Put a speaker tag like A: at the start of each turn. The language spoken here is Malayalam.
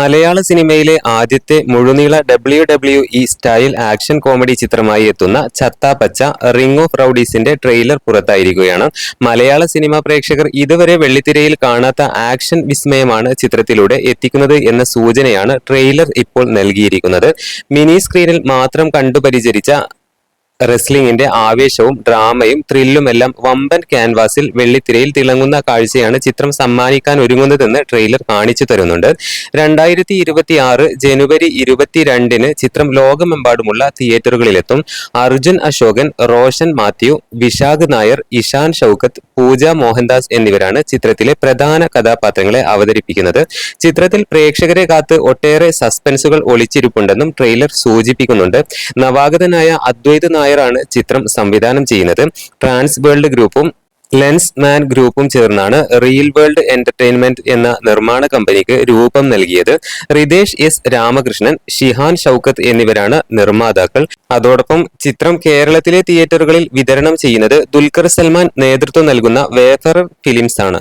A: മലയാള സിനിമയിലെ ആദ്യത്തെ മുഴുനീള W W E style action comedy ചിത്രമായി എത്തുന്ന ചത്താപ്പച്ച റിംഗ് ഓഫ് റൌഡീസിന്റെ ട്രെയിലർ പുറത്തായിരിക്കുകയാണ്. മലയാള സിനിമാ പ്രേക്ഷകർ ഇതുവരെ വെള്ളിത്തിരയിൽ കാണാത്ത ആക്ഷൻ വിസ്മയമാണ് ചിത്രത്തിലൂടെ എത്തിക്കുന്നത് എന്ന സൂചനയാണ് ട്രെയിലർ ഇപ്പോൾ നൽകിയിരിക്കുന്നത്. മിനി സ്ക്രീനിൽ മാത്രം കണ്ടുപരിചരിച്ച റെസ്ലിംഗിന്റെ ആവേശവും ഡ്രാമയും ത്രില്ലും എല്ലാം വമ്പൻ ക്യാൻവാസിൽ വെള്ളിത്തിരയിൽ തിളങ്ങുന്ന കാഴ്ചയാണ് ചിത്രം സമ്മാനിക്കാൻ ഒരുങ്ങുന്നതെന്ന് ട്രെയിലർ കാണിച്ചു തരുന്നുണ്ട്. രണ്ടായിരത്തി ഇരുപത്തി ആറ് ജനുവരി ഇരുപത്തിരണ്ടിന് ചിത്രം ലോകമെമ്പാടുമുള്ള തിയേറ്ററുകളിലെത്തും അർജുൻ അശോകൻ റോഷൻ മാത്യു വിശാഖ് നായർ ഇഷാൻ ഷൗക്കത്ത് പൂജ മോഹൻദാസ് എന്നിവരാണ് ചിത്രത്തിലെ പ്രധാന കഥാപാത്രങ്ങളെ അവതരിപ്പിക്കുന്നത്. ചിത്രത്തിൽ പ്രേക്ഷകരെ കാത്ത് ഒട്ടേറെ സസ്പെൻസുകൾ ഒളിച്ചിരിപ്പുണ്ടെന്നും ട്രെയിലർ സൂചിപ്പിക്കുന്നുണ്ട്. നവാഗതനായ അദ്വൈത് നായരാണ് ചിത്രം സംവിധാനം ചെയ്യുന്നത്. ട്രാൻസ് വേൾഡ് ഗ്രൂപ്പും ലെൻസ് മാൻ ഗ്രൂപ്പും ചേർന്നാണ് റിയൽ വേൾഡ് എന്റർടൈൻമെന്റ് എന്ന നിർമ്മാണ കമ്പനിക്ക് രൂപം നൽകിയത്. റിതേഷ് എസ് രാമകൃഷ്ണൻ ഷിഹാൻ ഷൗക്കത്ത് എന്നിവരാണ് നിർമ്മാതാക്കൾ. അതോടൊപ്പം ചിത്രം കേരളത്തിലെ തിയേറ്ററുകളിൽ വിതരണം ചെയ്യുന്നത് ദുൽഖർ സൽമാൻ നേതൃത്വം നൽകുന്ന വേഫർ ഫിലിംസ് ആണ്.